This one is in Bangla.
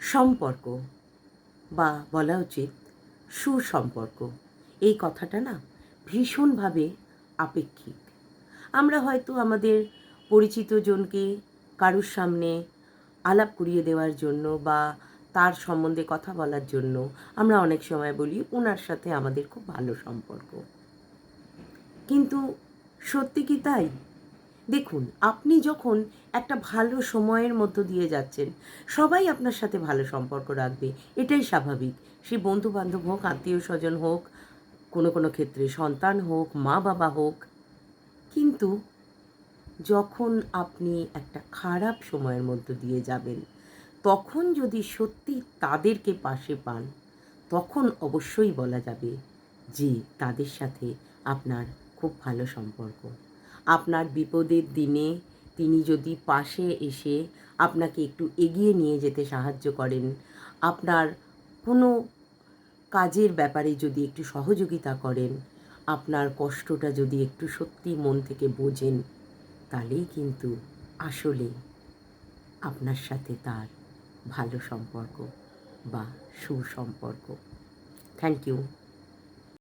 সম্পর্ক বা বলা উচিত সুসম্পর্ক। এই কথাটা না ভীষণভাবে আপেক্ষিক। আমরা হয়তো আমাদের পরিচিত জনকে কারুর সামনে আলাপ করিয়ে দেওয়ার জন্য বা তার সম্বন্ধে কথা বলার জন্য আমরা অনেক সময় বলি, ওনার সাথে আমাদের খুব ভালো সম্পর্ক। কিন্তু সত্যি কি তাই? দেখুন, আপনি যখন একটা ভালো সময়ের মধ্য দিয়ে যাচ্ছেন, সবাই আপনার সাথে ভালো সম্পর্ক রাখবে, এটাই স্বাভাবিক। সে বন্ধু বান্ধব হোক আত্মীয় স্বজন হোক, কোনো কোনো ক্ষেত্রে সন্তান হোক, মা বাবা হোক, কিন্তু যখন আপনি একটা খারাপ সময়ের মধ্য দিয়ে যাবেন, তখন যদি সত্যি তাদেরকে পাশে পান, তখন অবশ্যই বলা যাবে যে তাদের সাথে আপনার খুব ভালো সম্পর্ক। আপনার বিপদের দিনে তিনি যদি পাশে এসে আপনাকে একটু এগিয়ে নিয়ে যেতে সাহায্য করেন, আপনার কোনো কাজের ব্যাপারে যদি একটু সহযোগিতা করেন, আপনার কষ্টটা যদি একটু সত্যি মন থেকে বোঝেন, তাহলেই কিন্তু আসলে আপনার সাথে তার ভালো সম্পর্ক বা সুসম্পর্ক। Thank you